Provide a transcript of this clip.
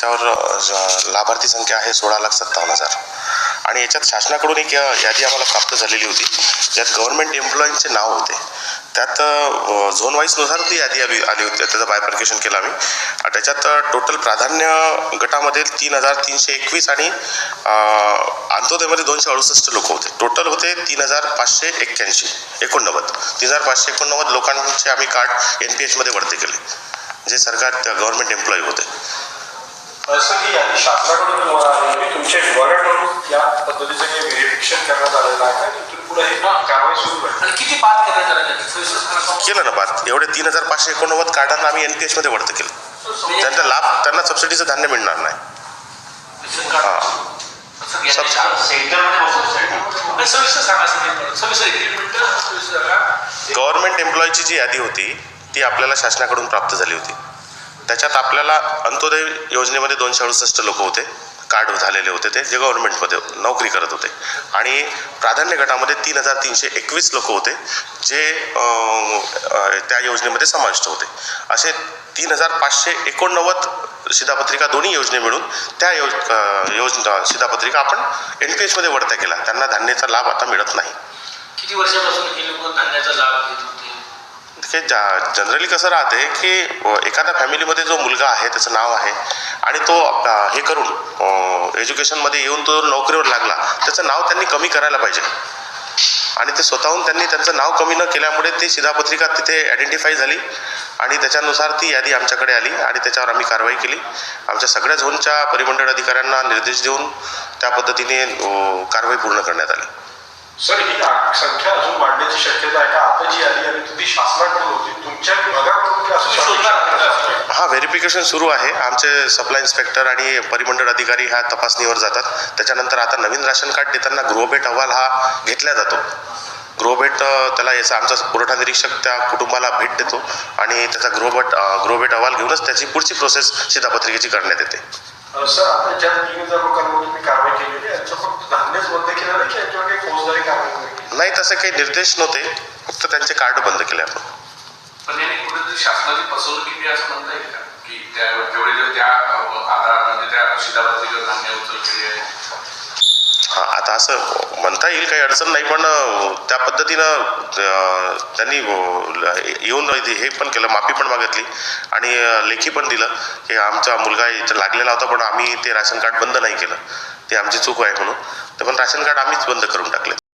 त्यावर लाभार्थी संख्या आहे सोळा लाख सत्तावन्न हजार. आणि याच्यात शासनाकडून एक यादी आम्हाला प्राप्त झालेली होती. ज्यात गव्हर्नमेंट एम्प्लॉईंचे नाव होते. त्यात झोन वाईजनुसार ती यादी आली आली होती. त्याचं बायफर्केशन केलं आम्ही. आणि त्याच्यात टोटल प्राधान्य गटामध्ये तीन हजार तीनशे एकवीस आणि अंत्योदयमध्ये दोनशे अडुसष्ट लोक होते. टोटल होते तीन हजार पाचशे एक्क्याऐंशी एकोणनव्वद. तीन हजार पाचशे एकोणनव्वद लोकांचे आम्ही कार्ड एन पी एचमध्ये भरती केले. जे सरकार गव्हर्नमेंट एम्प्लॉई होते. असं की यादी शासनाकडून तुम्हाला आली आहे. तुमच्या विभागाकडून या पद्धतीचं काही व्हेरिफिकेशन करण्यात आलेलं आहे तिथून पुढे ही कारवाई सुरू आहे आणि किती बाद करण्यात आलं. केलं ना बात एवढे तीन हजार पाचशे एकोणनव्वद कार्डांना आम्ही एन पी एचमध्ये भरती केलं. त्यांचा लाभ त्यांना सबसिडीचं धान्य मिळणार नाही. गव्हर्नमेंट एम्प्लॉईची जी यादी होती ती आपल्याला शासनाकडून प्राप्त झाली होती. त्याच्यात आपल्याला अंत्योदय योजनेमध्ये दोनशे अडुसष्ट लोक होते. कार्ड झालेले होते ते जे गव्हर्नमेंटमध्ये नोकरी करत होते. आणि प्राधान्य गटामध्ये तीन हजार तीनशे एकवीस लोक होते जे त्या योजनेमध्ये समाविष्ट होते. असे तीन हजार पाचशे एकोणनव्वद शिधापत्रिका दोन्ही योजने मिळून त्या योज योजना शिधापत्रिका आपण एन पी एचमध्ये वडत्या केला त्यांना धान्याचा लाभ आता मिळत नाही. किती वर्षापासून हे लोक धान्याचा लाभ घेतो होते जा जनरली कसं राहते की एखाद्या फॅमिलीमध्ये जो मुलगा आहे त्याचं नाव आहे आणि तो हे करून एज्युकेशनमध्ये येऊन तो नोकरीवर लागला त्याचं नाव त्यांनी कमी करायला पाहिजे. आणि ते स्वतःहून त्यांनी त्यांचं नाव कमी न केल्यामुळे ती शिधापत्रिका तिथे आयडेंटिफाय झाली आणि त्याच्यानुसार ती यादी आमच्याकडे आली आणि त्याच्यावर आम्ही कारवाई केली. आमच्या सगळ्या झोनच्या परिमंडळ अधिकाऱ्यांना निर्देश देऊन त्या पद्धतीने कारवाई पूर्ण करण्यात आली. सर ही संख्या अजून वाढण्याची शक्यता आहे का? आता जी आली ती शासनाकडून होती. तुमच्या विभागाकडून असं तुम्ही शोधणार हा व्हेरिफिकेशन सुरू आहे. आमचे सप्लाय इन्स्पेक्टर आणि परिमंडळ अधिकारी ह्या तपासणीवर जातात. त्याच्यानंतर आता नवीन राशन कार्ड देताना गृहभेट अहवाल हा घेतला जातो. गृहभेट त्याला याचा आमचा पुरवठा निरीक्षक त्या कुटुंबाला भेट देतो आणि त्याचा गृहभेट गृहभेट अहवाल घेऊनच त्याची पुढची प्रोसेस शिधापत्रिकेची करण्यात येते. सर आता ज्या तीन हजार लोकांवर तुम्ही कारवाई केलेली आहे फक्त धान्यच बंद केलं नाही तसे काही निर्देश नव्हते. फक्त त्यांचे कार्ड बंद केले आपण. म्हणजे हा आता असं म्हणता येईल काही अडचण नाही पण त्या पद्धतीनं त्यांनी येऊन हे पण केलं माफी पण मागितली आणि लेखी पण दिलं की आमचा मुलगा इथं लागलेला होता पण आम्ही ते राशन कार्ड बंद नाही केलं. ते आमची चूक आहे म्हणून. पण राशन कार्ड आम्हीच बंद करून टाकले.